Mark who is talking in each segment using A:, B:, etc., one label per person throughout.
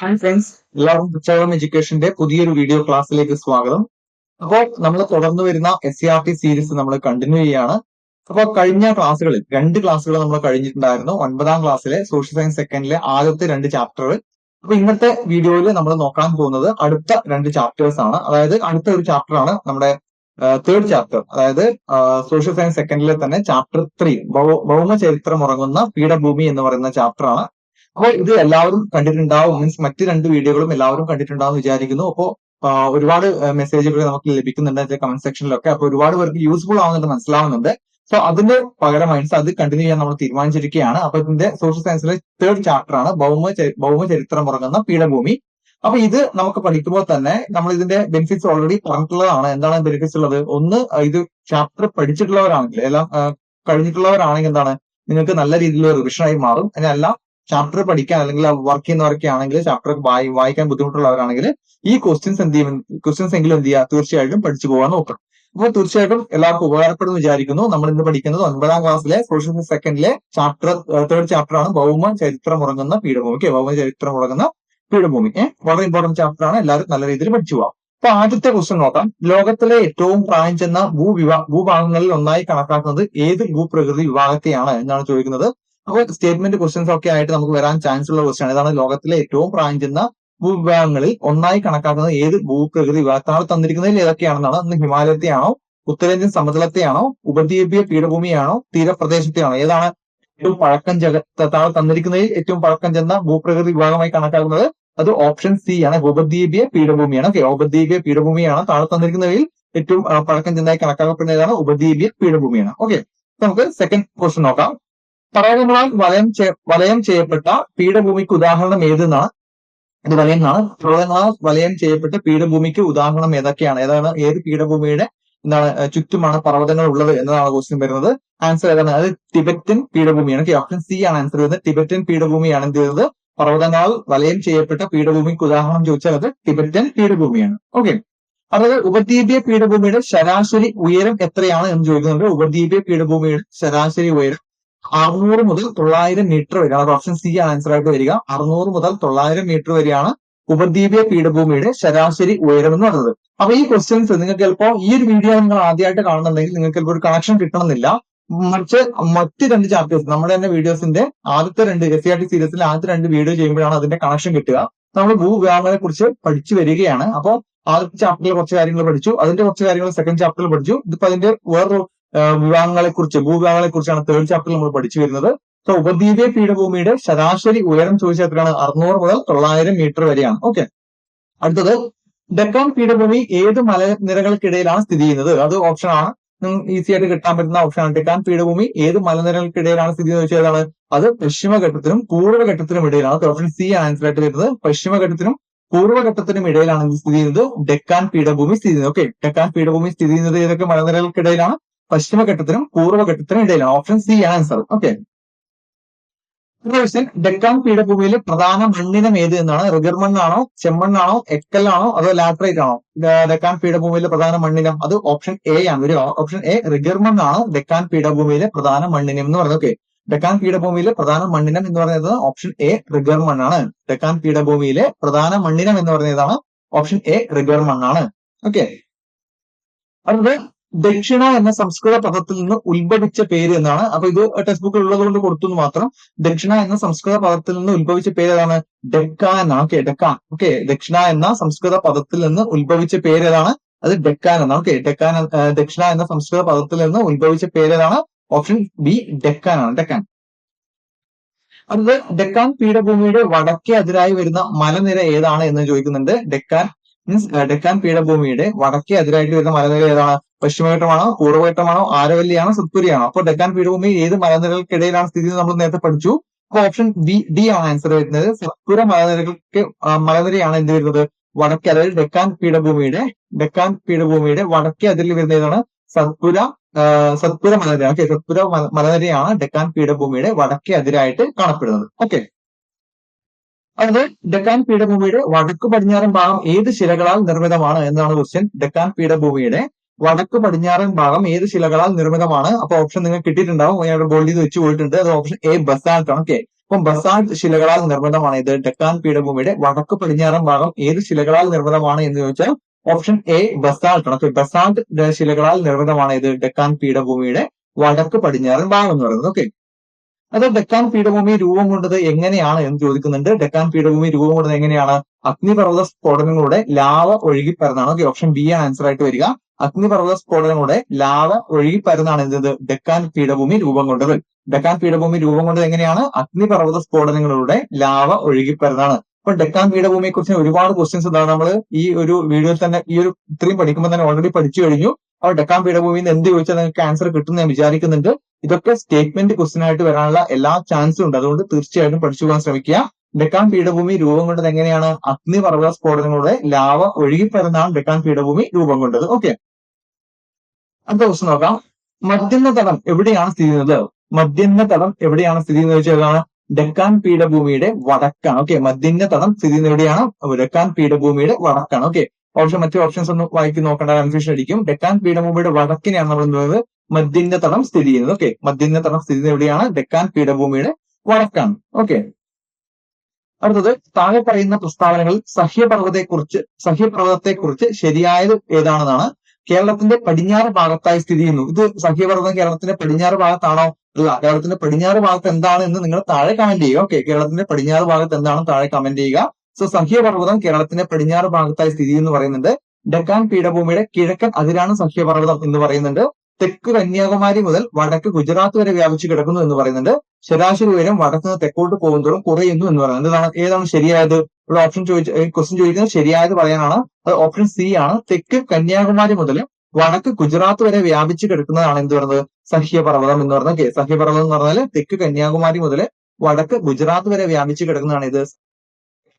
A: Hi friends എല്ലാവർക്കും പുസ്തകം എഡ്യൂക്കേഷന്റെ പുതിയൊരു വീഡിയോ ക്ലാസ്സിലേക്ക് സ്വാഗതം. അപ്പോൾ നമ്മൾ തുടർന്ന് വരുന്ന S C R T series നമ്മൾ കണ്ടിന്യൂ ചെയ്യാണ്. അപ്പോൾ കഴിഞ്ഞ ക്ലാസ്സുകളിൽ രണ്ട് ക്ലാസ്സുകൾ നമ്മൾ കഴിഞ്ഞിട്ടുണ്ടായിരുന്നു. ഒൻപതാം ക്ലാസ്സിലെ സോഷ്യൽ സയൻസ് സെക്കൻഡിലെ ആദ്യത്തെ രണ്ട് ചാപ്റ്ററുകൾ അപ്പൊ ഇന്നത്തെ വീഡിയോയിൽ നമ്മൾ നോക്കാൻ പോകുന്നത് അടുത്ത രണ്ട് ചാപ്റ്റേഴ്സ് ആണ്. അതായത് അടുത്ത ഒരു ചാപ്റ്റർ ആണ് നമ്മുടെ തേർഡ് ചാപ്റ്റർ അതായത് സോഷ്യൽ സയൻസ് സെക്കൻഡിലെ തന്നെ ചാപ്റ്റർ ത്രീ ഭൗമ ചരിത്രം ഉറങ്ങുന്ന പീഠഭൂമി എന്ന് പറയുന്ന ചാപ്റ്റർ ആണ്. അപ്പോൾ ഇത് എല്ലാവരും കണ്ടിട്ടുണ്ടാവും. മീൻസ് മറ്റു രണ്ട് വീഡിയോകളും എല്ലാവരും കണ്ടിട്ടുണ്ടാവും വിചാരിക്കുന്നു. അപ്പോൾ ഒരുപാട് മെസ്സേജുകൾ നമുക്ക് ലഭിക്കുന്നുണ്ട് കമന്റ് സെക്ഷനിലൊക്കെ അപ്പൊ ഒരുപാട് പേർക്ക് യൂസ്ഫുൾ ആവുന്നുണ്ട് മനസ്സിലാവുന്നുണ്ട്. സോ അതിന്റെ പകരമായിട്ട് അത് കണ്ടിന്യൂ ചെയ്യാൻ നമ്മൾ തീരുമാനിച്ചിരിക്കുകയാണ്. അപ്പൊ ഇതിന്റെ സോഷ്യൽ സയൻസിലെ തേർഡ് ചാപ്റ്റർ ആണ്. ഭൗമ ഭൗമ ചരിത്രം ഉറങ്ങുന്ന പീഠഭൂമി. അപ്പൊ ഇത് നമുക്ക് പഠിക്കുമ്പോൾ തന്നെ നമ്മൾ ഇതിന്റെ ബെനിഫിറ്റ്സ് ഓൾറെഡി പറഞ്ഞിട്ടുള്ളതാണ്. എന്താണ് ബെനിഫിറ്റ്സ് ഉള്ളത്? ഒന്ന് ഇത് ചാപ്റ്റർ പഠിച്ചിട്ടുള്ളവരാണെങ്കിൽ എല്ലാം കഴിഞ്ഞിട്ടുള്ളവരാണെങ്കിൽ എന്താണ്? നിങ്ങൾക്ക് നല്ല രീതിയിലുള്ള റിവിഷനായി മാറും. അതിനല്ല ചാപ്റ്റർ പഠിക്കാൻ അല്ലെങ്കിൽ വർക്ക് ചെയ്യുന്നവരൊക്കെ ആണെങ്കിൽ ചാപ്റ്റർ വായിക്കാൻ ബുദ്ധിമുട്ടുള്ളവരാണെങ്കിൽ ഈ ക്വസ്റ്റ്യൻസ് എന്ത് ചെയ്യും? ക്വസ്റ്റ്യൻസ് എങ്കിലും എന്ത് ചെയ്യുക? തീർച്ചയായിട്ടും പഠിച്ചു പോകാൻ നോക്കണം. അപ്പോൾ തീർച്ചയായിട്ടും എല്ലാവർക്കും ഉപകാരപ്പെടും വിചാരിക്കുന്നു. നമ്മൾ ഇന്ന് പഠിക്കുന്നത് ഒൻപതാം ക്ലാസ്സിലെ സോഷ്യൽ സെക്കൻഡിലെ ചാപ്റ്റർ തേർഡ് ചാപ്റ്റർ ആണ് ഭൗമ ചരിത്രം ഉറങ്ങുന്ന പീഠഭൂമി. ഓക്കെ ഭൗമ ചരിത്രം ഉറങ്ങുന്ന പീഠഭൂമി. ഏഹ് വളരെ ഇമ്പോർട്ടന്റ് ചാപ്റ്റർ ആണ്. എല്ലാവരും നല്ല രീതിയിൽ പഠിച്ചു പോകാം. അപ്പൊ ആദ്യത്തെ ക്വസ്റ്റ്യൻ നോക്കാം. ലോകത്തിലെ ഏറ്റവും പ്രായം ചെന്ന ഭൂവിഭാ ഭൂഭാഗങ്ങളിൽ ഒന്നായി കണക്കാക്കുന്നത് ഏത് ഭൂപ്രകൃതി വിഭാഗത്തെയാണ് എന്നാണ് ചോദിക്കുന്നത്. അപ്പോൾ സ്റ്റേറ്റ്മെന്റ് ക്വസ്റ്റ്യൻസ് ഒക്കെ ആയിട്ട് നമുക്ക് വരാൻ ചാൻസ് ഉള്ള ക്വസ്റ്റ്യൻ ഇതാണ് ലോകത്തിലെ ഏറ്റവും പ്രായം ചെന്ന ഭൂവിഭാഗങ്ങളിൽ ഒന്നായി കണക്കാക്കുന്നത് ഏത് ഭൂപ്രകൃതി വിഭാഗത്താണ് തന്നിരിക്കുന്നതിൽ ഏതൊക്കെയാണെന്നാണ് ഒന്ന് ഹിമാലയത്തെയാണോ? ഉത്തരേന്ത്യൻ സമതലത്തെയാണോ? ഉപദ്വീപീയ പീഠഭൂമിയാണോ? തീരപ്രദേശത്തെയാണോ? ഏതാണ് ഏറ്റവും പഴക്കം ജഗത്താണ് തന്നിരിക്കുന്നതിൽ ഏറ്റവും പഴക്കം ചെന്ന ഭൂപ്രകൃതി വിഭാഗമായി കണക്കാക്കുന്നത് അത് ഓപ്ഷൻ സി ആണ്. ഉപദ്വീപീയ പീഠഭൂമിയാണ്. ഓക്കെ ഉപദ്വീപീയ പീഠഭൂമിയാണ് താഴെ തന്നിരിക്കുന്നതിൽ ഏറ്റവും പഴക്കം ചെന്നായി കണക്കാക്കപ്പെടുന്നതാണ് ഉപദ്വീപീയ പീഠഭൂമിയാണ്. ഓക്കെ നമുക്ക് സെക്കൻഡ് ക്വസ്റ്റ്യൻ നോക്കാം. പർവതങ്ങളാൽ വലയം വലയം ചെയ്യപ്പെട്ട പീഠഭൂമിക്ക് ഉദാഹരണം ഏതെന്നാണ്? ഇത് വലയം എന്നാണ്. പർവതങ്ങളാൽ വലയം ചെയ്യപ്പെട്ട പീഠഭൂമിക്ക് ഉദാഹരണം ഏതൊക്കെയാണ്? ഏതാണ്? ഏത് പീഠഭൂമിയുടെ എന്താണ് ചുറ്റുമാണ് പർവതങ്ങൾ ഉള്ളത് എന്നതാണ് ക്വസ്റ്റ്യൻ വരുന്നത്. ആൻസർ ഏതാണ്? അത് ടിബറ്റൻ പീഠഭൂമിയാണ്. ഓപ്ഷൻ സി ആണ് ആൻസർ വരുന്നത്. ടിബറ്റൻ പീഠഭൂമിയാണ് എന്ത് ചെയ്തത് പർവതങ്ങളാൽ വലയം ചെയ്യപ്പെട്ട പീഠഭൂമിക്ക് ഉദാഹരണം ചോദിച്ചാൽ അത് ടിബറ്റൻ പീഠഭൂമിയാണ്. ഓക്കെ അതായത് ഉപദ്വീപീയ പീഠഭൂമിയുടെ ശരാശരി ഉയരം എത്രയാണ് എന്ന് ചോദിക്കുന്നുണ്ട്. ഉപദ്വീപീയ പീഠഭൂമിയുടെ ശരാശരി ഉയരം അറുന്നൂറ് മുതൽ തൊള്ളായിരം മീറ്റർ വരെയാണ് ഓപ്ഷൻ സി ആണ് ആൻസർ ആയിട്ട് വരിക. അറുന്നൂറ് മുതൽ തൊള്ളായിരം മീറ്റർ വരെയാണ് ഉപദ്വീപീയ പീഠഭൂമിയുടെ ശരാശരി ഉയരം എന്ന് പറയുന്നത്. അപ്പൊ ഈ ക്വസ്റ്റ്യൻസ് നിങ്ങൾക്ക് ചിലപ്പോൾ ഈ ഒരു വീഡിയോ നിങ്ങൾ ആദ്യമായിട്ട് കാണുന്നുണ്ടെങ്കിൽ നിങ്ങൾക്ക് ചിലപ്പോൾ ഒരു കണക്ഷൻ കിട്ടണമെന്നില്ല. മറിച്ച് മറ്റ് രണ്ട് ചാപ്റ്റേഴ്സ് നമ്മുടെ തന്നെ വീഡിയോസിന്റെ ആദ്യത്തെ രണ്ട് എസ് ആർ ടി സീരീസിലെ ആദ്യത്തെ രണ്ട് വീഡിയോ ചെയ്യുമ്പോഴാണ് അതിന്റെ കണക്ഷൻ കിട്ടുക. നമ്മൾ ഭൂവിഭാഗങ്ങളെ കുറിച്ച് പഠിച്ചു വരികയാണ്. അപ്പോൾ ആദ്യത്തെ ചാപ്റ്ററിൽ കുറച്ച് കാര്യങ്ങൾ പഠിച്ചു അതിന്റെ കുറച്ച് കാര്യങ്ങൾ സെക്കൻഡ് ചാപ്റ്ററിൽ പഠിച്ചു. ഇതിപ്പോ അതിന്റെ വേറൊരു വിഭാഗങ്ങളെ കുറിച്ച് ഭൂവിഭാഗങ്ങളെ കുറിച്ചാണ് തേർഡ് ചാപ്റ്ററിൽ നമ്മൾ പഠിച്ചു വരുന്നത്. സോ ഉപദ്വീപീയ പീഠഭൂമിയുടെ ശരാശരി ഉയരം ചോദിച്ചാൽ എത്രയാണ്? അറുന്നൂറ് മുതൽ തൊള്ളായിരം മീറ്റർ വരെയാണ്. ഓക്കെ അടുത്തത് ഡെക്കാൻ പീഠഭൂമി ഏത് മലനിരകൾക്കിടയിലാണ് സ്ഥിതി ചെയ്യുന്നത്? അത് ഓപ്ഷൻ ആണ്. ഈസി ആയിട്ട് കിട്ടാൻ പറ്റുന്ന ഓപ്ഷൻ ആണ്. ഡെക്കാൻ പീഠഭൂമി ഏത് മലനിരകൾക്കിടയിലാണ് സ്ഥിതി എന്ന് ചോദിച്ചാൽ ഏതാണ്? അത് പശ്ചിമഘട്ടത്തിനും പൂർവഘട്ടത്തിനും ഇടയിലാണ്. ഓപ്ഷൻ സി ആൻസർ ആയിട്ട് വരുന്നത്. പശ്ചിമഘട്ടത്തിനും പൂർവഘട്ടത്തിനും ഇടയിലാണ് സ്ഥിതി ചെയ്യുന്നത്. ഡെക്കാൻ പീഠഭൂമി സ്ഥിതി ചെയ്യുന്നത്. ഓക്കെ ഡെക്കാൻ പീഠഭൂമി സ്ഥിതി ചെയ്യുന്നത് ഏതൊക്കെ മലനിരകൾക്കിടയിലാണ്? പശ്ചിമഘട്ടത്തിനും പൂർവഘട്ടത്തിനും ഇടയിലാണ് ഓപ്ഷൻ സി ആണ് ആൻസർ ഓക്കെ ക്വസ്റ്റ്യൻ ഡെക്കാൻ പീഠഭൂമിയിലെ പ്രധാന മണ്ണിനം ഏത് എന്നാണ്? റിഗർമണ്ണാണോ ചെമ്മണ്ണാണോ എക്കലാണോ അതോ ലാറ്ററൈറ്റ് ആണോ? ഡെക്കാൻ പീഠഭൂമിയിലെ പ്രധാന മണ്ണിനം അത് ഓപ്ഷൻ എ ആണ്. ഒരു ഓപ്ഷൻ എ റിഗർമണ്ണാണ് ഡെക്കാൻ പീഠഭൂമിയിലെ പ്രധാന മണ്ണിനം എന്ന് പറയുന്നത് ഓക്കെ ഡെക്കാൻ പീഠഭൂമിയിലെ പ്രധാന മണ്ണിനം എന്ന് പറയുന്നത് ഓപ്ഷൻ എ റിഗർമണ്ണാണ് ഡെക്കാൻ പീഠഭൂമിയിലെ പ്രധാന മണ്ണിനം എന്ന് പറയുന്നതാണ് ഓപ്ഷൻ എ റിഗർമണ്ണാണ് ഓക്കെ അടുത്തത് ദക്ഷിണ എന്ന സംസ്കൃത പദത്തിൽ നിന്ന് ഉത്ഭവിച്ച പേര് എന്നാണ്. അപ്പൊ ഇത് ടെക്സ്റ്റ് ബുക്കിൽ ഉള്ളത് കൊണ്ട് കൊടുത്തു മാത്രം. ദക്ഷിണ എന്ന സംസ്കൃത പദത്തിൽ നിന്ന് ഉത്ഭവിച്ച പേര് ഏതാണ്? ഡെക്ക എന്നാണ്. ഓക്കെ ഡെക്കാൻ ഓക്കെ ദക്ഷിണ എന്ന സംസ്കൃത പദത്തിൽ നിന്ന് ഉത്ഭവിച്ച പേര് ഏതാണ്? അത് ഡെക്കാൻ എന്നാണ്. ഓക്കെ ഡെക്കാൻ ദക്ഷിണ എന്ന സംസ്കൃത പദത്തിൽ നിന്ന് ഉത്ഭവിച്ച പേര് ഏതാണ്? ഓപ്ഷൻ ബി ഡെക്കാൻ ആണ് ഡെക്കാൻ അടുത്തത് ഡെക്കാൻ പീഠഭൂമിയുടെ വടക്കേ അതിരായി വരുന്ന മലനിര ഏതാണ് എന്ന് ചോദിക്കുന്നുണ്ട്. ഡെക്കാൻ മീൻസ് ഡെക്കാൻ പീഠഭൂമിയുടെ വടക്കേ അതിരായിട്ട് വരുന്ന മലനിര ഏതാണ്? പശ്ചിമഘട്ടമാണോ പൂർവഘട്ടമാണോ ആരവല്ലിയാണോ സത്പുരിയാണോ? അപ്പോൾ ഡെക്കാൻ പീഠഭൂമി ഏത് മലനിരകൾക്കിടയിലാണ് സ്ഥിതി നമ്മൾ നേരത്തെ പഠിച്ചു. അപ്പൊ ഓപ്ഷൻ ബി ഡി ആണ് ആൻസർ വരുന്നത്. സത്പുര മലനിരകൾക്ക് മലനിരയാണ് എന്ത് വരുന്നത്? വടക്കേ അതായത് ഡെക്കാൻ പീഠഭൂമിയുടെ ഡെക്കാൻ പീഠഭൂമിയുടെ വടക്കേ അതിരിൽ വരുന്ന ഏതാണ്? സത്പുര സത്പുര മലനിര. ഓക്കെ സത്പുര മലനിരയാണ് ഡെക്കാൻ പീഠഭൂമിയുടെ വടക്കേ അതിരായിട്ട് കാണപ്പെടുന്നത്. ഓക്കെ അതായത് ഡെക്കാൻ പീഠഭൂമിയുടെ വടക്കു പടിഞ്ഞാറൻ ഭാഗം ഏത് ശിലകളാൽ നിർമ്മിതമാണ്? എന്നാണ് ക്വസ്റ്റ്യൻ ഡെക്കാൻ പീഠഭൂമിയുടെ വടക്ക് പടിഞ്ഞാറൻ ഭാഗം ഏത് ശിലകളാൽ നിർമ്മിതമാണ്? അപ്പൊ ഓപ്ഷൻ നിങ്ങൾ കിട്ടിയിട്ടുണ്ടാവും. ഞാൻ ബോൾഡ് ചെയ്ത് വെച്ച് പോയിട്ടുണ്ട്. അത് ഓപ്ഷൻ എ ബസാൾട്ട് ആണ് ഓക്കെ അപ്പം ബസാൾട്ട് ശിലകളാൽ നിർമ്മിതമാണ്. ഇത് ഡെക്കാൻ പീഠഭൂമിയുടെ വടക്ക് പടിഞ്ഞാറൻ ഭാഗം ഏത് ശിലകളാൽ നിർമ്മിതമാണ് എന്ന് ചോദിച്ചാൽ ഓപ്ഷൻ എ ബസാൾട്ട് ആണ്. ഓക്കെ ബസാൾട്ട് ശിലകളാൽ നിർമ്മിതമാണ് ഇത് ഡെക്കാൻ പീഠഭൂമിയുടെ വടക്ക് പടിഞ്ഞാറൻ ഭാഗം എന്ന് പറയുന്നത് ഓക്കെ അത് ഡെക്കാൻ പീഠഭൂമി രൂപം കൊണ്ടത് എങ്ങനെയാണ് എന്ന് ചോദിക്കുന്നുണ്ട്. ഡെക്കാൻ പീഠഭൂമി രൂപം കൊണ്ടത് എങ്ങനെയാണ്? അഗ്നിപർവത സ്ഫോടനങ്ങളുടെ ലാവ ഒഴുകി പരന്നാണ് ഓക്കെ ഓപ്ഷൻ ബി ആണ് ആൻസർ ആയിട്ട് വരിക. അഗ്നിപർവത സ്ഫോടനങ്ങളുടെ ലാവ ഒഴുകി പരന്നാണ് എന്ത് ഡെക്കാൻ പീഠഭൂമി രൂപം കൊണ്ടത്. ഡെക്കാൻ പീഠഭൂമി രൂപം കൊണ്ടത് എങ്ങനെയാണ്? അഗ്നിപർവത സ്ഫോടനങ്ങളുടെ ലാവ ഒഴുകി പരന്നാണ്. അപ്പൊ ഡെക്കാൻ പീഠഭൂമിയെ കുറിച്ച് ഒരുപാട് ക്വസ്റ്റ്യൻസ് എന്താണ് നമ്മൾ ഈ ഒരു വീഡിയോയിൽ തന്നെ ഈ ഒരു ഇത്രയും പഠിക്കുമ്പോൾ തന്നെ ഓൾറെഡി പഠിച്ചു കഴിഞ്ഞു. അപ്പോൾ ഡെക്കാൻ പീഠഭൂമിയിൽ നിന്ന് എന്ത് ചോദിച്ചാൽ നിങ്ങൾക്ക് ആൻസർ കിട്ടുമെന്ന് ഞാൻ വിചാരിക്കുന്നുണ്ട്. ഇതൊക്കെ സ്റ്റേറ്റ്മെന്റ് ക്വസ്റ്റ്യൻ ആയിട്ട് വരാനുള്ള എല്ലാ ചാൻസും ഉണ്ട്. അതുകൊണ്ട് തീർച്ചയായിട്ടും പഠിച്ചു പോകാൻ ശ്രമിക്കുക. ഡെക്കാൻ പീഠഭൂമി രൂപം കൊണ്ടത് എങ്ങനെയാണ്? അഗ്നിപർവത സ്ഫോടനങ്ങളുടെ ലാവ ഒഴുകിപ്പരുന്നാണ് ഡെക്കാൻ പീഠഭൂമി രൂപം കൊണ്ടത്. ഓക്കെ അടുത്ത ദിവസം നോക്കാം. മധ്യന്ന തടം എവിടെയാണ് സ്ഥിതി ചെയ്യുന്നത്? മധ്യന്ന തടം എവിടെയാണ് സ്ഥിതി ചെയ്യുന്നത് വെച്ചാൽ ഡെക്കാൻ പീഠഭൂമിയുടെ വടക്കാണ്. ഓക്കെ മധ്യന്ന തടം സ്ഥിതി ചെയ്യുന്നത് എവിടെയാണ്? ഡെക്കാൻ പീഠഭൂമിയുടെ വടക്കാണ്. ഓക്കെ ഓപ്ഷൻ മറ്റു ഓപ്ഷൻസ് ഒന്ന് വായിക്കി നോക്കേണ്ട കൺഫ്യൂഷൻ അടിക്കും. ഡെക്കാൻ പീഠഭൂമിയുടെ വടക്കിനെയാണ് നമ്മൾ എന്ത് മധ്യന്ന തടം സ്ഥിതി ചെയ്യുന്നത്. ഓക്കെ മധ്യന്ന തടം സ്ഥിതി ചെയ്യുന്നത് എവിടെയാണ്? ഡെക്കാൻ പീഠഭൂമിയുടെ വടക്കാണ്. ഓക്കെ അടുത്തത് താഴെ പറയുന്ന പ്രസ്താവനകളിൽ സഹ്യപർവതത്തെക്കുറിച്ച് സഹ്യപർവതത്തെക്കുറിച്ച് ശരിയായത് ഏതാണെന്നാണ് കേരളത്തിന്റെ പടിഞ്ഞാറ് ഭാഗത്തായി സ്ഥിതി ചെയ്യുന്നു. ഇത് സഖ്യപർവതം കേരളത്തിന്റെ പടിഞ്ഞാറ് ഭാഗത്താണോ അല്ല കേരളത്തിന്റെ പടിഞ്ഞാറ് ഭാഗത്ത് എന്താണ് എന്ന് നിങ്ങൾ താഴെ കമന്റ് ചെയ്യുക. ഓക്കെ കേരളത്തിന്റെ പടിഞ്ഞാറ് ഭാഗത്ത് എന്താണ് താഴെ കമന്റ് ചെയ്യുക. സോ സഹ്യപർവതം കേരളത്തിന്റെ പടിഞ്ഞാറ് ഭാഗത്തായി സ്ഥിതി എന്ന് പറയുന്നുണ്ട്. ഡക്കാൻ പീഠഭൂമിയുടെ കിഴക്കൻ അതിരാണ് സഹ്യപർവതം എന്ന് പറയുന്നുണ്ട്. തെക്ക് കന്യാകുമാരി മുതൽ വടക്ക് ഗുജറാത്ത് വരെ വ്യാപിച്ചു കിടക്കുന്നു എന്ന് പറയുന്നുണ്ട്. ശരാശരി ഉയരം വടക്ക് തെക്കോട്ട് പോകുന്നതോറും കുറയുന്നു എന്ന് പറയുന്നത് ഇതാണ് ഏതാണ് ശരിയായത്? ഇവിടെ ഓപ്ഷൻ ചോദിച്ച ക്വസ്റ്റ്യൻ ചോദിക്കുന്നത് ശരിയായത് പറയാനാണ്. അത് ഓപ്ഷൻ സി ആണ്. തെക്ക് കന്യാകുമാരി മുതൽ വടക്ക് ഗുജറാത്ത് വരെ വ്യാപിച്ചു കിടക്കുന്നതാണ് എന്ത് പറയുന്നത്? സഹ്യപർവതം എന്ന് പറഞ്ഞ സഹ്യപർവതം എന്ന് പറഞ്ഞാൽ തെക്ക് കന്യാകുമാരി മുതൽ വടക്ക് ഗുജറാത്ത് വരെ വ്യാപിച്ചു കിടക്കുന്നതാണ്. ഇത്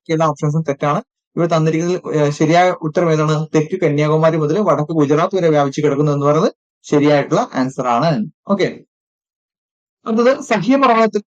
A: എല്ലാ ഓപ്ഷൻസും തെറ്റാണ്. ഇവിടെ തന്നിരിക്കുന്നതിൽ ശരിയായ ഉത്തരം ഏതാണ്? തെക്ക് കന്യാകുമാരി മുതൽ വടക്ക് ഗുജറാത്ത് വരെ വ്യാപിച്ചു കിടക്കുന്നു എന്ന് പറയുന്നത് ശരിയായിട്ടുള്ള ആൻസർ ആണ്. ഓക്കെ അടുത്തത് സഹ്യ സഹ്യപർവതത്തിൽ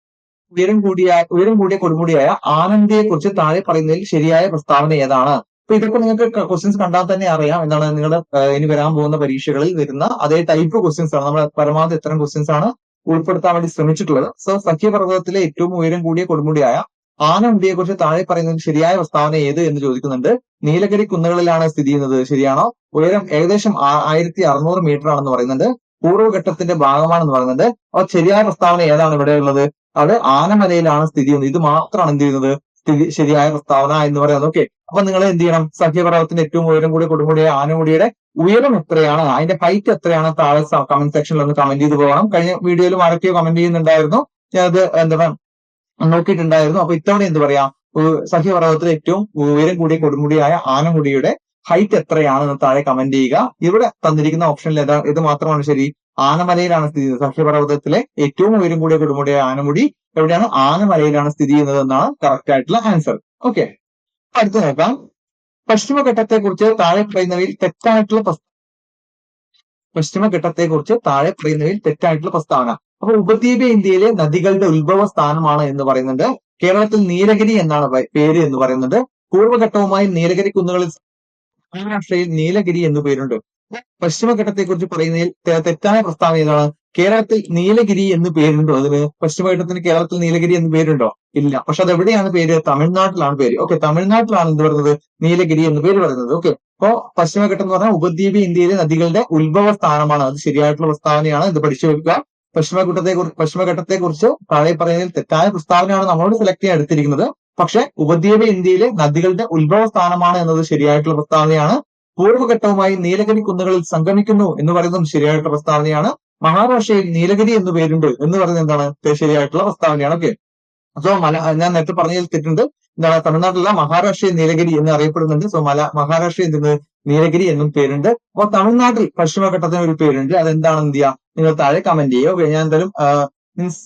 A: ഉയരം കൂടിയ ഉയരം കൂടിയ കൊടുമുടിയായ ആനന്ദിയെ കുറിച്ച് താഴെ പറയുന്നതിൽ ശരിയായ പ്രസ്താവന ഏതാണ്? അപ്പൊ ഇതൊക്കെ നിങ്ങൾക്ക് ക്വസ്റ്റ്യൻസ് കണ്ടാൽ തന്നെ അറിയാം. എന്താണ് നിങ്ങളുടെ ഇനി വരാൻ പോകുന്ന പരീക്ഷകളിൽ വരുന്ന അതേ ടൈപ്പ് ക്വസ്റ്റ്യൻസ് ആണ്. നമ്മൾ പരമാവധി ഇത്തരം ക്വസ്റ്റ്യൻസ് ആണ് ഉൾപ്പെടുത്താൻ വേണ്ടി ശ്രമിച്ചിട്ടുള്ളത്. സോ സഖ്യപർവതത്തിലെ ഏറ്റവും ഉയരം കൂടിയ കൊടുമുടിയായ ആനമുടിയെ കുറിച്ച് താഴെ പറയുന്നത് ശരിയായ പ്രസ്താവന ഏത് എന്ന് ചോദിക്കുന്നുണ്ട്. നീലഗിരി കുന്നുകളിലാണ് സ്ഥിതി ചെയ്യുന്നത്. ശരിയാണോ? ഉയരം ഏകദേശം ആയിരത്തി അറുന്നൂറ് മീറ്റർ ആണെന്ന് പറയുന്നുണ്ട്. പൂർവഘട്ടത്തിന്റെ ഭാഗമാണെന്ന് പറയുന്നുണ്ട്. അപ്പോൾ ശരിയായ പ്രസ്താവന ഏതാണ് ഇവിടെ ഉള്ളത്? അത് ആനമലയിലാണ് സ്ഥിതി ചെയ്യുന്നത്. ഇത് മാത്രമാണ് എന്ത് ചെയ്യുന്നത്? സ്ഥിതി ശരിയായ പ്രസ്താവന എന്ന് പറയുന്നത്. ഓക്കെ. അപ്പൊ നിങ്ങൾ എന്ത് ചെയ്യണം? സഖ്യപർവത്തിന്റെ ഏറ്റവും ഉയരം കൂടിയ കൊടുമുടിയ ആനമുടിയുടെ ഉയരം എത്രയാണ്? അതിന്റെ ഹൈറ്റ് എത്രയാണ്? താഴെ കമന്റ് സെക്ഷനിൽ ഒന്ന് കമന്റ് ചെയ്ത് പോകണം. കഴിഞ്ഞ വീഡിയോയിൽ ആരൊക്കെയോ കമന്റ് ചെയ്യുന്നുണ്ടായിരുന്നു. ഞാനത് എന്താണ് നോക്കിയിട്ടുണ്ടായിരുന്നു. അപ്പൊ ഇത്തവണ എന്ത് പറയാം? സഹ്യപർവതത്തിൽ ഏറ്റവും ഉയരം കൂടിയ കൊടുമുടിയായ ആനമുടിയുടെ ഹൈറ്റ് എത്രയാണെന്ന് താഴെ കമന്റ് ചെയ്യുക. ഇവിടെ തന്നിരിക്കുന്ന ഓപ്ഷനിൽ ഏതാ ഇത് മാത്രമാണ് ശരി. ആനമലയിലാണ് സ്ഥിതി ചെയ്യുന്നത്. സഹ്യപർവതത്തിലെ ഏറ്റവും ഉയരം കൂടിയ കൊടുമുടിയായ ആനമുടി എവിടെയാണ്? ആനമലയിലാണ് സ്ഥിതി ചെയ്യുന്നത് എന്നാണ് കറക്റ്റ് ആയിട്ടുള്ള ആൻസർ ഓക്കെ അടുത്ത് നോക്കാം. പശ്ചിമഘട്ടത്തെ കുറിച്ച് താഴെ പറയുന്നവയിൽ തെറ്റായിട്ടുള്ള പശ്ചിമഘട്ടത്തെ കുറിച്ച് താഴെ പറയുന്നവയിൽ തെറ്റായിട്ടുള്ള പ്രസ്താവന. അപ്പൊ ഉപദ്വീപ ഇന്ത്യയിലെ നദികളുടെ ഉത്ഭവ സ്ഥാനമാണ് എന്ന് പറയുന്നുണ്ട്. കേരളത്തിൽ നീലഗിരി എന്നാണ് പേര് എന്ന് പറയുന്നുണ്ട്. പൂർവഘട്ടവുമായി നീലഗിരി കുന്നുകളിൽ മഹാരാഷ്ട്രയിൽ നീലഗിരി എന്ന് പേരുണ്ട്. പശ്ചിമഘട്ടത്തെ കുറിച്ച് പറയുന്നതിൽ തെറ്റായ പ്രസ്താവന ഏതാണ്? കേരളത്തിൽ നീലഗിരി എന്ന് പേരുണ്ടോ? അതിന് പശ്ചിമഘട്ടത്തിന് കേരളത്തിൽ നീലഗിരി എന്ന് പേരുണ്ടോ? ഇല്ല. പക്ഷെ അത് എവിടെയാണ് പേര്? തമിഴ്നാട്ടിലാണ് പേര്. ഓക്കെ തമിഴ്നാട്ടിലാണ് എന്ത് പറയുന്നത്? നീലഗിരി എന്ന് പേര് പറയുന്നത്. ഓക്കെ അപ്പോ പശ്ചിമഘട്ടം എന്ന് പറഞ്ഞാൽ ഉപദ്വീപ ഇന്ത്യയിലെ നദികളുടെ ഉത്ഭവ സ്ഥാനമാണ്. അത് ശരിയായിട്ടുള്ള പ്രസ്താവനയാണ്. ഇത് പഠിച്ചു വെക്കുക. പശ്ചിമഘട്ടത്തെ പശ്ചിമഘട്ടത്തെ കുറിച്ച് താഴെ പറയുന്നതിൽ തെറ്റായ പ്രസ്താവനയാണ് നമ്മളോട് സെലക്ട് ചെയ്യാൻ എടുത്തിരിക്കുന്നത്. പക്ഷെ ഉപദ്വീപ ഇന്ത്യയിലെ നദികളുടെ ഉത്ഭവ സ്ഥാനമാണ് എന്നത് ശരിയായിട്ടുള്ള പ്രസ്താവനയാണ്. പൂർവഘട്ടവുമായി നീലഗിരി കുന്നുകളിൽ സംഗമിക്കുന്നു എന്ന് പറയുന്നതും ശരിയായിട്ടുള്ള പ്രസ്താവനയാണ്. മഹാരാഷ്ട്രയിൽ നീലഗിരി എന്ന് പേരുണ്ട് എന്ന് പറയുന്നത് എന്താണ്? ശരിയായിട്ടുള്ള പ്രസ്താവനയാണ്. ഓക്കെ. സോ മല ഞാൻ നേരത്തെ പറഞ്ഞതിൽ തെറ്റുണ്ട്. എന്താണ്? തമിഴ്നാട്ടിലുള്ള മഹാരാഷ്ട്രയിൽ നീലഗിരി എന്ന് അറിയപ്പെടുന്നുണ്ട്. സോ മല മഹാരാഷ്ട്രയിൽ നിന്ന് നീലഗിരി എന്നും പേരുണ്ട്. അപ്പോൾ തമിഴ്നാട്ടിൽ പശ്ചിമഘട്ടത്തിന് ഒരു പേരുണ്ട്. അതെന്താണെന്ന് എന്ത് നിങ്ങൾ താഴെ കമന്റ് ചെയ്യുക. ഞാൻ എന്തായാലും മീൻസ്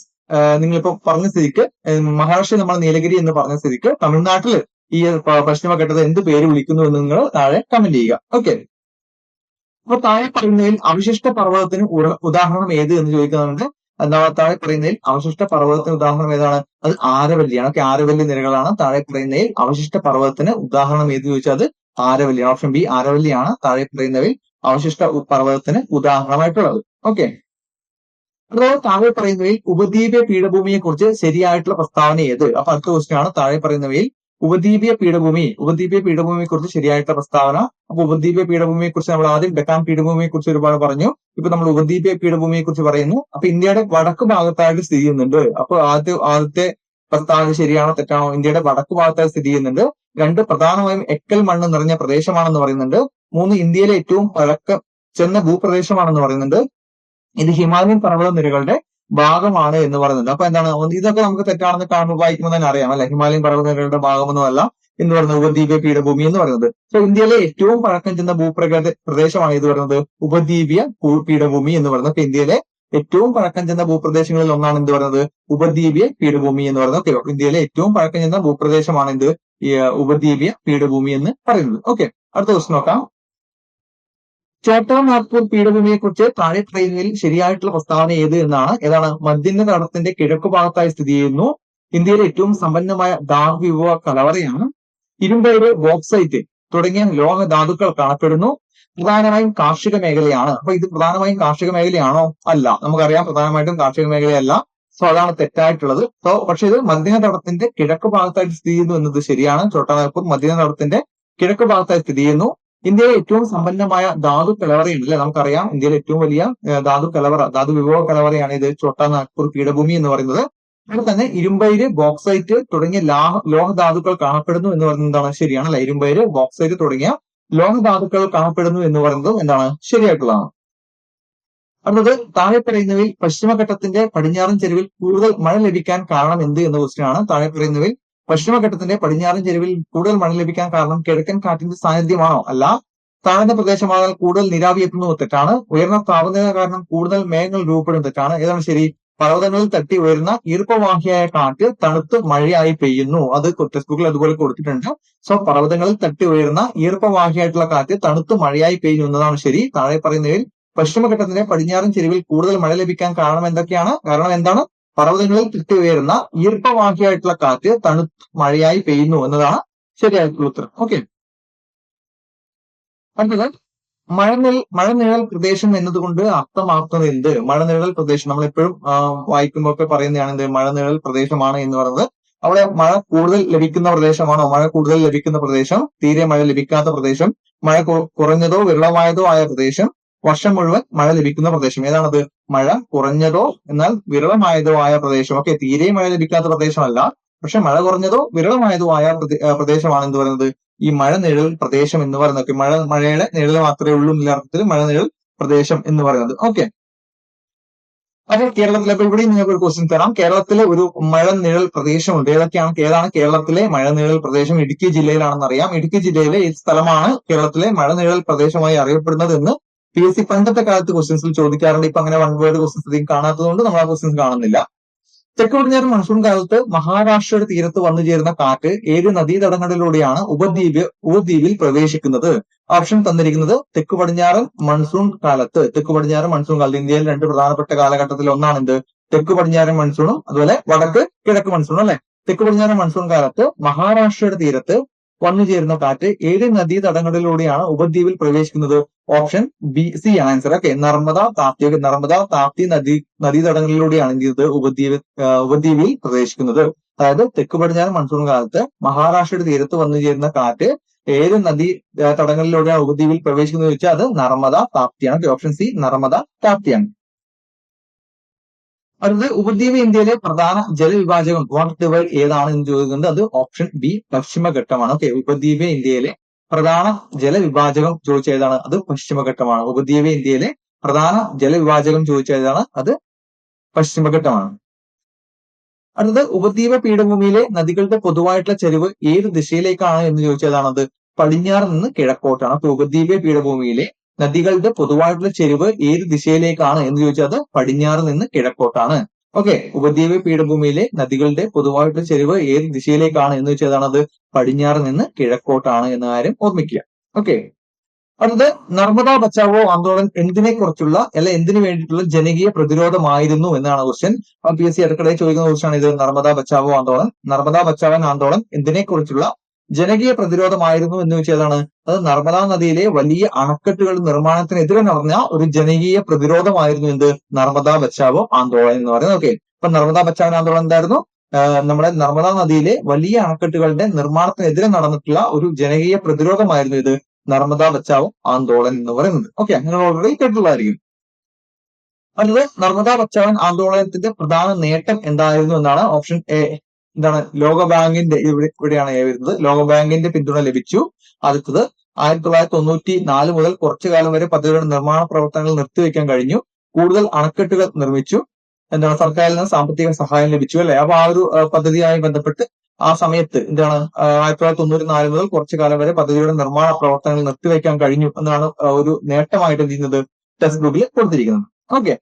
A: നിങ്ങളിപ്പോ പറഞ്ഞ സ്ഥിതിക്ക് മഹാരാഷ്ട്ര നമ്മൾ നീലഗിരി എന്ന് പറഞ്ഞ സ്ഥിതിക്ക് തമിഴ്നാട്ടിൽ ഈ പ്രശ്നമൊക്കെ കേട്ടത് എന്ത് പേര് വിളിക്കുന്നു എന്ന് നിങ്ങൾ താഴെ കമന്റ് ചെയ്യുക. ഓക്കെ അപ്പൊ താഴെ പറയുന്നതിൽ അവശിഷ്ട പർവതത്തിന് ഉദാഹരണം ഏത് എന്ന് ചോദിക്കുന്നുണ്ട്. എന്താ താഴെ പറയുന്നതിൽ അവശിഷ്ട പർവതത്തിന് ഉദാഹരണം ഏതാണ്? അത് ആരവല്ലിയാണ്. ഓക്കെ ആരവല്ലി നിരകളാണ്. താഴെ പറയുന്നതിൽ അവശിഷ്ട പർവതത്തിന് ഉദാഹരണം ഏത് ചോദിച്ചാൽ അത് ആരവല്ലിയാണ്. Option B ആരവല്ലിയാണ്. താഴെ പറയുന്നതിൽ അവശിഷ്ട പർവതത്തിന് ഉദാഹരണമായിട്ടുള്ളത്. ഓക്കെ റോ താഴെ പറയുന്നവയിൽ ഉപദ്വീപീയ പീഠഭൂമിയെ കുറിച്ച് ശരിയായിട്ടുള്ള പ്രസ്താവന ഏത്? അപ്പൊ അടുത്ത ക്വസ്റ്റ്യൻ ആണ്. താഴെ പറയുന്നവയിൽ ഉപദ്വീപീയ പീഠഭൂമി ഉപദ്വീപീയ പീഠഭൂമിയെ കുറിച്ച് ശരിയായിട്ടുള്ള പ്രസ്താവന. അപ്പൊ ഉപദ്വീപീയ പീഠഭൂമിയെ കുറിച്ച് നമ്മൾ ആദ്യം ഡെക്കാൻ പീഠഭൂമിയെ കുറിച്ച് ഒരുപാട് പറഞ്ഞു. ഇപ്പൊ നമ്മൾ ഉപദ്വീപീയ പീഠഭൂമിയെ കുറിച്ച് പറയുന്നു. അപ്പൊ ഇന്ത്യയുടെ വടക്ക് ഭാഗത്തായിട്ട് സ്ഥിതി ചെയ്യുന്നുണ്ട്. അപ്പൊ ആദ്യ ആദ്യത്തെ പ്രസ്താവന ശരിയാണോ തെറ്റാണോ? ഇന്ത്യയുടെ വടക്ക് ഭാഗത്തായി സ്ഥിതി ചെയ്യുന്നുണ്ട്. രണ്ട് പ്രധാനമായും എക്കൽ മണ്ണ് നിറഞ്ഞ പ്രദേശമാണെന്ന് പറയുന്നുണ്ട്. മൂന്ന് ഇന്ത്യയിലെ ഏറ്റവും പഴക്കം ചെന്ന ഭൂപ്രദേശമാണെന്ന് പറയുന്നുണ്ട്. ഇത് ഹിമാലയൻ പർവത നിരകളുടെ ഭാഗമാണ് എന്ന് പറയുന്നത്. അപ്പൊ എന്താണ്? ഇതൊക്കെ നമുക്ക് തെറ്റാണെന്ന് കാണുമ്പോൾ വായിക്കുമ്പോൾ തന്നെ അറിയാം അല്ലെ? ഹിമാലയൻ പർവത നിരകളുടെ ഭാഗമൊന്നുമല്ല എന്ന് പറയുന്നത് ഉപദ്വീപീയ പീഠഭൂമി എന്ന് പറയുന്നത്. സോ ഇന്ത്യയിലെ ഏറ്റവും പഴക്കം ചെന്ന ഭൂപ്രകൃതി പ്രദേശമാണ് ഇത് പറയുന്നത്? ഉപദ്വീപീയ പീഠഭൂമി എന്ന് പറയുന്നത്. അപ്പൊ ഇന്ത്യയിലെ ഏറ്റവും പഴക്കം ചെന്ന ഭൂപ്രദേശങ്ങളിൽ ഒന്നാണ് എന്ത് പറയുന്നത്? ഉപദ്വീപീയ പീഠഭൂമി എന്ന് പറയുന്നത്. ഓക്കെ ഇന്ത്യയിലെ ഏറ്റവും പഴക്കം ചെന്ന ഭൂപ്രദേശമാണ് എന്ത്? ഉപദ്വീപീയ പീഠഭൂമി എന്ന് പറയുന്നത്. ഓക്കെ അടുത്ത ക്വസ്റ്റ് നോക്കാം. ചോട്ടാ നാഗ്പൂർ പീഠഭൂമിയെ കുറിച്ച് താഴെ ട്രെയിനിൽ ശരിയായിട്ടുള്ള പ്രസ്താവന ഏത് എന്നാണ്? ഏതാണ്? മധ്യന്യ തടത്തിന്റെ കിഴക്ക് ഭാഗത്തായി സ്ഥിതി ചെയ്യുന്നു. ഇന്ത്യയിലെ ഏറ്റവും സമ്പന്നമായ ധാതു വിഭവ കലവറയാണ് ഇരുമ്പയുടെ ബോക്സൈറ്റ് തുടങ്ങിയ ലോഹ ധാതുക്കൾ കാണപ്പെടുന്നു. പ്രധാനമായും കാർഷിക മേഖലയാണ്. അപ്പൊ ഇത് പ്രധാനമായും കാർഷിക മേഖലയാണോ? അല്ല. നമുക്കറിയാം പ്രധാനമായിട്ടും കാർഷിക മേഖലയല്ല. സോ അതാണ് തെറ്റായിട്ടുള്ളത്. സോ പക്ഷേ ഇത് മധ്യന തടത്തിന്റെ കിഴക്ക് ഭാഗത്തായിട്ട് സ്ഥിതി ചെയ്യുന്നു എന്നത് ശരിയാണ്. ചോട്ടാനാഗ്പൂർ മധ്യന തടത്തിന്റെ കിഴക്ക് ഭാഗത്തായി സ്ഥിതി ചെയ്യുന്നു. ഇന്ത്യയിലെ ഏറ്റവും സമ്പന്നമായ ധാതു കലവറയുണ്ട് അല്ലെ? നമുക്കറിയാം ഇന്ത്യയിലെ ഏറ്റവും വലിയ ധാതു കലവറ ധാതു വിഭവ കലവറയാണ് ഇത് ചോട്ടാ നാഗ്പൂർ പീഠഭൂമി എന്ന് പറയുന്നത്. അവിടെ തന്നെ ഇരുമ്പയിര് ബോക്സൈറ്റ് തുടങ്ങിയ ലാഹ ലോഹ ധാതുക്കൾ കാണപ്പെടുന്നു എന്ന് പറയുന്നത് എന്താണ്? ശരിയാണ് അല്ലെ? ഇരുമ്പയിര് ബോക്സൈറ്റ് തുടങ്ങിയ ലോഹധാതുക്കൾ കാണപ്പെടുന്നു എന്ന് പറയുന്നത് എന്താണ്? ശരിയായിട്ടുള്ളതാണ്. അടുത്തത് താഴെ പറയുന്നവയിൽ പശ്ചിമഘട്ടത്തിന്റെ പടിഞ്ഞാറൻ ചെരുവിൽ കൂടുതൽ മഴ ലഭിക്കാൻ കാരണം എന്ത് എന്ന ക്വസ്റ്റ്യൻ ആണ്. താഴെ പറയുന്നവയിൽ പശ്ചിമഘട്ടത്തിന്റെ പടിഞ്ഞാറൻ ചെരുവിൽ കൂടുതൽ മഴ ലഭിക്കാൻ കാരണം കിഴക്കൻ കാറ്റിന്റെ സാന്നിധ്യമാണോ? അല്ല. താഴ്ന്ന പ്രദേശമായാൽ കൂടുതൽ നിരാവി എത്തുന്നു തെറ്റാണ്. ഉയർന്ന താപനില കാരണം കൂടുതൽ മേഘങ്ങൾ രൂപപ്പെടും തെറ്റാണ്. ഏതാണ് ശരി? പർവതങ്ങളിൽ തട്ടി ഉയരുന്ന ഈർപ്പവാഹിയായ കാറ്റ് തണുത്ത് മഴയായി പെയ്യുന്നു. അത് ടെക്സ്റ്റ് ബുക്കിൽ അതുപോലെ കൊടുത്തിട്ടുണ്ട്. സോ പർവതങ്ങളിൽ തട്ടി ഉയരുന്ന ഈർപ്പവാഹിയായിട്ടുള്ള കാറ്റ് തണുത്ത് മഴയായി പെയ്യുന്നു എന്നതാണ് ശരി. താഴെ പറയുന്നതിൽ പശ്ചിമഘട്ടത്തിന്റെ പടിഞ്ഞാറൻ ചെരുവിൽ കൂടുതൽ മഴ ലഭിക്കാൻ കാരണം എന്തൊക്കെയാണ്? കാരണം എന്താണ്? പർവതങ്ങളിൽ തിട്ടി ഉയരുന്ന ഈർപ്പവാഹിയായിട്ടുള്ള കാറ്റ് തണു മഴയായി പെയ്യുന്നു എന്നതാണ് ശരിയായിട്ടുള്ള ഉത്തരം. ഓക്കെ അടുത്തത് മഴനിഴൽ മഴനിഴൽ പ്രദേശം എന്നതുകൊണ്ട് അർത്ഥമാക്കുന്നത് എന്ത്? മഴനിഴൽ പ്രദേശം. നമ്മൾ എപ്പോഴും വായിക്കുമ്പോൾ ഒക്കെ പറയുന്നതാണ് എന്ത്? മഴനിഴൽ പ്രദേശമാണ് എന്ന് പറയുന്നത്. അവിടെ മഴ കൂടുതൽ ലഭിക്കുന്ന പ്രദേശമാണോ? മഴ കൂടുതൽ ലഭിക്കുന്ന പ്രദേശം? തീരെ മഴ ലഭിക്കാത്ത പ്രദേശം? മഴ കുറഞ്ഞതോ വിരളമായതോ ആയ പ്രദേശം? വർഷം മുഴുവൻ മഴ ലഭിക്കുന്ന പ്രദേശം. ഏതാണത്? മഴ കുറഞ്ഞതോ എന്നാൽ വിരളമായതോ ആയ പ്രദേശം. ഓക്കെ തീരെ മഴ ലഭിക്കാത്ത പ്രദേശമല്ല. പക്ഷെ മഴ കുറഞ്ഞതോ വിരളമായതോ ആയ പ്രദേശമാണ് എന്ത് പറയുന്നത്? ഈ മഴ നിഴൽ പ്രദേശം എന്ന് പറയുന്നത്. മഴ മഴയുടെ നിഴൽ മാത്രമേ ഉള്ളൂ എന്നുള്ള അർത്ഥത്തിൽ മഴ നിഴൽ പ്രദേശം എന്ന് പറയുന്നത്. ഓക്കെ. അപ്പോൾ കേരളത്തിലെ ഇപ്പൊ ഇവിടെ നിങ്ങൾക്ക് ഒരു ക്വസ്റ്റ്യൻ തരാം. കേരളത്തിലെ ഒരു മഴ നിഴൽ പ്രദേശമുണ്ട്. ഏതൊക്കെയാണ്? ഏതാണ് കേരളത്തിലെ മഴ നിഴൽ പ്രദേശം? ഇടുക്കി ജില്ലയിലാണെന്ന് അറിയാം. ഇടുക്കി ജില്ലയിലെ ഈ സ്ഥലമാണ് കേരളത്തിലെ മഴ നിഴൽ പ്രദേശമായി അറിയപ്പെടുന്നത് എന്ന് പി എസ് സി പണ്ടത്തെ കാലത്ത് ക്വസ്റ്റ്യൻസിൽ ചോദിക്കാറുണ്ട്. ഇപ്പൊ അങ്ങനെ വൺ വേർഡ് ക്വസ്റ്റ്യൻസ് അധികം കാണാത്തതുകൊണ്ട് നമ്മൾ ആ ക്വസ്റ്റ്യൻസ് കാണുന്നില്ല. തെക്ക് പടിഞ്ഞാറ് മൺസൂൺ കാലത്ത് മഹാരാഷ്ട്രയുടെ തീരത്ത് വന്നു ചേരുന്ന കാറ്റ് ഏഴ് നദീതടങ്ങളിലൂടെയാണ് ഉപദ്വീപ് ഉപദ്വീപിൽ പ്രവേശിക്കുന്നത്. ഓപ്ഷൻ തന്നിരിക്കുന്നത് തെക്ക് പടിഞ്ഞാറൻ മൺസൂൺ കാലത്ത്. തെക്ക് പടിഞ്ഞാറ് മൺസൂൺ കാലത്ത് ഇന്ത്യയിൽ രണ്ട് പ്രധാനപ്പെട്ട കാലഘട്ടത്തിൽ ഒന്നാണ് എന്ത് തെക്ക് പടിഞ്ഞാറൻ മൺസൂണും അതുപോലെ വടക്ക് കിഴക്ക് മൺസൂണും അല്ലെ? തെക്ക് പടിഞ്ഞാറൻ മൺസൂൺ കാലത്ത് മഹാരാഷ്ട്രയുടെ തീരത്ത് വന്നു ചേരുന്ന കാറ്റ് ഏഴ് നദീ തടങ്ങളിലൂടെയാണ് ഉപദ്വീപിൽ പ്രവേശിക്കുന്നത്. Option B C answer okay Narmada Tapti Narmada Tapti നദി നദീതടങ്ങളിലൂടെയാണ് എന്ത് ചെയ്തത്? ഉപദ്വീപ് ഉപദ്വീപിൽ പ്രവേശിക്കുന്നത്. അതായത് തെക്ക് പടിഞ്ഞാറ് മൺസൂൺ കാലത്ത് മഹാരാഷ്ട്രയുടെ തീരത്ത് വന്നു ചേരുന്ന കാറ്റ് ഏത് നദീ തടങ്ങളിലൂടെയാണ് ഉപദ്വീപിൽ പ്രവേശിക്കുന്നത് ചോദിച്ചാൽ അത് നർമ്മദ താപ്തിയാണ്. ഓപ്ഷൻ സി നർമ്മദ താപ്തിയാണ്. അടുത്തത് ഉപദ്വീപ് ഇന്ത്യയിലെ പ്രധാന ജലവിഭാജകം വാട്ടർ ഡിവൈഡ് ഏതാണ് എന്ന് ചോദിക്കുന്നത്? അത് ഓപ്ഷൻ ബി പശ്ചിമഘട്ടമാണ് ഓക്കെ ഉപദ്വീപ് ഇന്ത്യയിലെ പ്രധാന ജലവിഭാജകം ചോദിച്ച ഏതാണ്? അത് പശ്ചിമഘട്ടമാണ് ഉപദ്വീപ് ഇന്ത്യയിലെ പ്രധാന ജലവിഭാജകം ചോദിച്ച ഏതാണ്? അത് പശ്ചിമഘട്ടമാണ് അടുത്തത് ഉപദ്വീപ പീഠഭൂമിയിലെ നദികളുടെ പൊതുവായിട്ടുള്ള ചെരിവ് ഏത് ദിശയിലേക്കാണ് എന്ന് ചോദിച്ചതാണത് പടിഞ്ഞാറ് നിന്ന് കിഴക്കോട്ടാണ്. അപ്പൊ ഉപദ്വീപ പീഠഭൂമിയിലെ നദികളുടെ പൊതുവായിട്ടുള്ള ചെരിവ് ഏത് ദിശയിലേക്കാണ് എന്ന് ചോദിച്ചാൽ അത് പടിഞ്ഞാറ് നിന്ന് കിഴക്കോട്ടാണ്. ഓക്കെ ഉപദ്വീപ പീഠഭൂമിയിലെ നദികളുടെ പൊതുവായിട്ടുള്ള ചെരിവ് ഏത് ദിശയിലേക്കാണ് എന്ന് ചോദിച്ചതാണ് അത് പടിഞ്ഞാറ് നിന്ന് കിഴക്കോട്ടാണ് എന്ന കാര്യം ഓർമ്മിക്കുക. ഓക്കെ അടുത്തത് നർമ്മദ ബച്ചാവോ ആന്തോളൻ എന്തിനെ കുറിച്ചുള്ള അല്ല എന്തിനു വേണ്ടിയിട്ടുള്ള ജനകീയ പ്രതിരോധമായിരുന്നു എന്നാണ് ക്വസ്റ്റ്യൻ പി എസ് സി ഇടയ്ക്കിടെ ചോദിക്കുന്ന ക്വസ്റ്റ്യൻ ഇത്. നർമ്മദ ബച്ചാവോ ആന്തോളൻ നർമ്മദ ബച്ചാവൻ ആന്തോളൻ എന്തിനെ കുറിച്ചുള്ള ജനകീയ പ്രതിരോധമായിരുന്നു എന്ന് വെച്ചതാണ്. അത് നർമ്മദാ നദിയിലെ വലിയ അണക്കെട്ടുകൾ നിർമ്മാണത്തിനെതിരെ നടന്ന ഒരു ജനകീയ പ്രതിരോധമായിരുന്നു എന്ത്? നർമ്മദാ ബച്ചാവോ ആന്തോളൻ എന്ന് പറയുന്നത്. ഓക്കെ. അപ്പൊ നർമ്മദാ ബച്ചാവൻ ആന്തോളൻ എന്തായിരുന്നു? നമ്മുടെ നർമ്മദാ നദിയിലെ വലിയ അണക്കെട്ടുകളുടെ നിർമ്മാണത്തിനെതിരെ നടന്നിട്ടുള്ള ഒരു ജനകീയ പ്രതിരോധമായിരുന്നു ഇത്. നർമ്മദാ ബച്ചാവോ ആന്തോളൻ എന്ന് പറയുന്നത്. ഓക്കെ. അങ്ങനെ ഓൾറെഡി കേട്ടിട്ടുള്ളതായിരിക്കും. അടുത്തത് നർമ്മദാ ബച്ചാവൻ ആന്തോളനത്തിന്റെ പ്രധാന നേട്ടം എന്തായിരുന്നു എന്നാണ് ഓപ്ഷൻ എ. എന്താണ്? ലോകബാങ്കിന്റെ ഇവിടെ ഇവിടെയാണ് എ വരുന്നത്. ലോകബാങ്കിന്റെ പിന്തുണ ലഭിച്ചു. അടുത്തത് ആയിരത്തി തൊള്ളായിരത്തി തൊണ്ണൂറ്റി നാല് മുതൽ കുറച്ചു കാലം വരെ പദ്ധതിയുടെ നിർമ്മാണ പ്രവർത്തനങ്ങൾ നിർത്തിവെക്കാൻ കഴിഞ്ഞു. കൂടുതൽ അണക്കെട്ടുകൾ നിർമ്മിച്ചു. എന്താണ്? സർക്കാരിൽ നിന്ന് സാമ്പത്തിക സഹായം ലഭിച്ചു അല്ലെ? അപ്പൊ ആ ഒരു പദ്ധതിയുമായി ബന്ധപ്പെട്ട് ആ സമയത്ത് എന്താണ് ആയിരത്തി തൊള്ളായിരത്തി തൊണ്ണൂറ്റി നാല് മുതൽ കുറച്ചു കാലം വരെ പദ്ധതിയുടെ നിർമ്മാണ പ്രവർത്തനങ്ങൾ നിർത്തിവെക്കാൻ കഴിഞ്ഞു എന്നാണ് ഒരു നേട്ടമായിട്ട് എന്ത് ചെയ്യുന്നത്? ടെസ്റ്റ് ബുക്കിൽ കൊടുത്തിരിക്കുന്നത്. ഓക്കെ.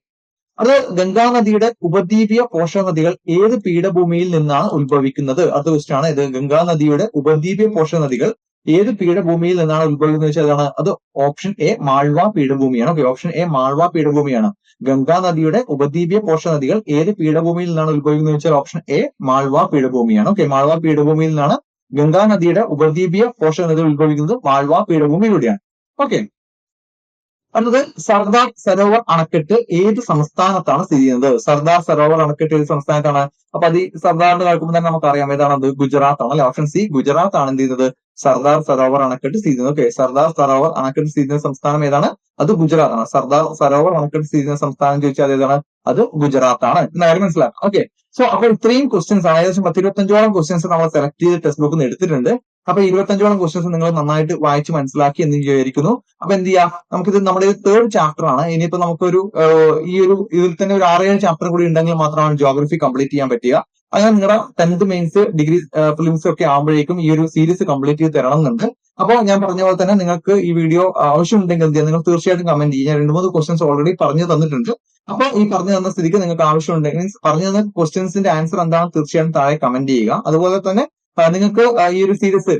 A: അത് ഗംഗാ നദിയുടെ ഉപദ്വീപീയ പോഷക നദികൾ ഏത് പീഠഭൂമിയിൽ നിന്നാണ് ഉത്ഭവിക്കുന്നത്? അടുത്ത ക്വസ്റ്റ്യൻ ആണ്. ഇത് ഗംഗാ നദിയുടെ ഉപദ്വീപീയ പോഷക നദികൾ ഏത് പീഠഭൂമിയിൽ നിന്നാണ് ഉത്ഭവിക്കുന്നത് വെച്ചാൽ അതാണ്. അത് ഓപ്ഷൻ എ മാൾവ പീഠഭൂമിയാണ്. ഓക്കെ ഓപ്ഷൻ എ മാൾവ പീഠഭൂമിയാണ്. ഗംഗാ നദിയുടെ ഉപദ്വീപീയ പോഷക നദികൾ ഏത് പീഠഭൂമിയിൽ നിന്നാണ് ഉത്ഭവിക്കുന്നത് വെച്ചാൽ ഓപ്ഷൻ എ മാൾവ പീഠഭൂമിയാണ്. ഓക്കെ മാൾവ പീഠഭൂമിയിൽ നിന്നാണ് ഗംഗാ നദിയുടെ ഉപദ്വീപീയ പോഷക നദികൾ ഉത്ഭവിക്കുന്നത് മാൾവ പീഠഭൂമിയിലൂടെയാണ്. ഓക്കെ അടുത്തത് സർദാർ സരോവർ അണക്കെട്ട് ഏത് സംസ്ഥാനത്താണ് സ്ഥിതി ചെയ്യുന്നത്? സർദാർ സരോവർ അണക്കെട്ട് ഏത് സംസ്ഥാനത്താണ്? അപ്പൊ അത് ഈ സർദാറിന്റെ കേൾക്കുമ്പോൾ തന്നെ നമുക്കറിയാം ഏതാണ് അത്? ഗുജറാത്ത് ആണ് അല്ലെ? ഓപ്ഷൻ സി ഗുജറാത്ത് ആണ് എന്ത് ചെയ്യുന്നത്? സർദാർ സരോവർ അണക്കെട്ട് സ്ഥിതി ചെയ്യുന്നത്. ഓക്കെ സർദാർ സരോവർ അണക്കെട്ട് സ്ഥിതി ചെയ്യുന്ന സംസ്ഥാനം ഏതാണ്? അത് ഗുജറാത്ത് ആണ് സർദാർ സരോവർ അണക്കെട്ട് സ്ഥിതി ചെയ്യുന്ന സംസ്ഥാനം ചോദിച്ചാൽ ഏതാണ്? അത് ഗുജറാത്ത് ആണ് എന്ന കാര്യം മനസ്സിലാക്കാം. ഓക്കെ സോ അപ്പോൾ ഇത്രയും ക്വസ്റ്റ്യൻസ് ആണ്. ഏകദേശം പത്തിരുപത്തഞ്ചോളം ക്വസ്റ്റ്യൻസ് നമ്മൾ സെലക്ട് ചെയ്ത് ടെക്സ്റ്റ് ബുക്കിൽ നിന്ന് എടുത്തിട്ടുണ്ട്. അപ്പൊ ഇരുപത്തഞ്ചോളം ക്വസ്റ്റ്യൻസ് നിങ്ങൾ നന്നായിട്ട് വായിച്ച് മനസ്സിലാക്കി എന്ന് വിചാരിക്കുന്നു. അപ്പൊ എന്ത് ചെയ്യാം? നമുക്കിത് നമ്മുടെ തേർഡ് ചാപ്റ്റർ ആണ്. ഇനിയിപ്പോ നമുക്കൊരു ഈ ഒരു ഇതിൽ തന്നെ ഒരു ആറേഴ് ചാപ്റ്റർ കൂടി ഉണ്ടെങ്കിൽ മാത്രമാണ് ജോഗ്രഫി കംപ്ലീറ്റ് ചെയ്യാൻ പറ്റുക. അങ്ങനെ നിങ്ങളുടെ ടെൻത്ത് മെയിൻസ് ഡിഗ്രി ഫിലിംസ് ഒക്കെ ആകുമ്പോഴേക്കും ഈ ഒരു സീരീസ് കംപ്ലീറ്റ് ചെയ്ത് തരണം എന്നുണ്ട്. അപ്പോൾ ഞാൻ പറഞ്ഞ പോലെ തന്നെ നിങ്ങൾക്ക് ഈ വീഡിയോ ആവശ്യമുണ്ടെങ്കിൽ എന്ത് നിങ്ങൾ തീർച്ചയായിട്ടും കമന്റ് ചെയ്യുക രണ്ട് മൂന്ന് ക്വസ്റ്റ്യൻസ് ഓൾറെഡി പറഞ്ഞു തന്നിട്ടുണ്ട്. അപ്പൊ ഈ പറഞ്ഞു തന്ന സ്ഥിതിക്ക് നിങ്ങൾക്ക് ആവശ്യമുണ്ടെങ്കിൽ പറഞ്ഞു തന്ന ക്വസ്റ്റ്യൻസിന്റെ ആൻസർ എന്താണെന്ന് തീർച്ചയായിട്ടും താഴെ കമന്റ് ചെയ്യുക. അതുപോലെ തന്നെ നിങ്ങൾക്ക് ഈ ഒരു സീരീസ്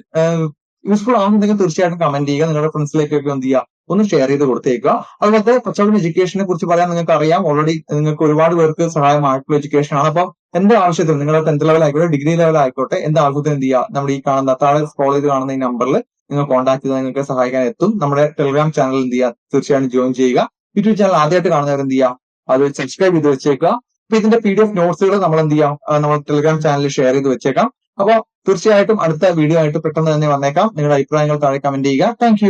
A: യൂസ്ഫുൾ ആവുന്നുണ്ടെങ്കിൽ തീർച്ചയായിട്ടും കമന്റ് ചെയ്യുക. നിങ്ങളുടെ ഫ്രണ്ട്സിലേക്കൊക്കെ എന്ത് ചെയ്യുക? ഒന്ന് ഷെയർ ചെയ്ത് കൊടുത്തേക്കുക. അതുപോലെ കച്ചവടം എഡ്യൂക്കേഷനെ കുറിച്ച് പറയാൻ നിങ്ങൾക്ക് അറിയാം ഓൾറെഡി നിങ്ങൾക്ക് ഒരുപാട് പേർക്ക് സഹായമായിട്ടുള്ള എഡ്യൂക്കേഷൻ ആണ്. അപ്പം എന്ത് ആവശ്യത്തിനും നിങ്ങളുടെ ടെൻത്ത് ലെവൽ ആയിക്കോട്ടെ ഡിഗ്രി ലെവൽ ആയിക്കോട്ടെ എന്ത് ആവശ്യത്തിന് എന്ത് ചെയ്യുക? നമ്മൾ ഈ കാണുന്ന താഴെ സ്ക്രോൾ ചെയ്ത് കാണുന്ന ഈ നമ്പറിൽ നിങ്ങൾ കോൺടാക്ട് ചെയ്ത് നിങ്ങൾക്ക് സഹായിക്കാൻ എത്തും. നമ്മുടെ ടെലിഗ്രാം ചാനൽ എന്ത് ചെയ്യുക? തീർച്ചയായും ജോയിൻ ചെയ്യുക. യൂട്യൂബ് ചാനൽ ആദ്യമായിട്ട് കാണുന്നവർ എന്ത് ചെയ്യുക? അത് സബ്സ്ക്രൈബ് ചെയ്ത് വെച്ചേക്കുക. അപ്പൊ ഇതിന്റെ പി ഡി എഫ് നോട്ട്സുകൾ നമ്മൾ എന്ത് ചെയ്യാം? നമ്മൾ ടെലിഗ്രാം ചാനലിൽ ഷെയർ ചെയ്ത് വെച്ചേക്കാം. അപ്പൊ തീർച്ചയായിട്ടും അടുത്ത വീഡിയോ ആയിട്ട് പെട്ടെന്ന് തന്നെ വന്നേക്കാം. നിങ്ങളുടെ അഭിപ്രായങ്ങൾ താഴെ കമന്റ് ചെയ്യുക. താങ്ക്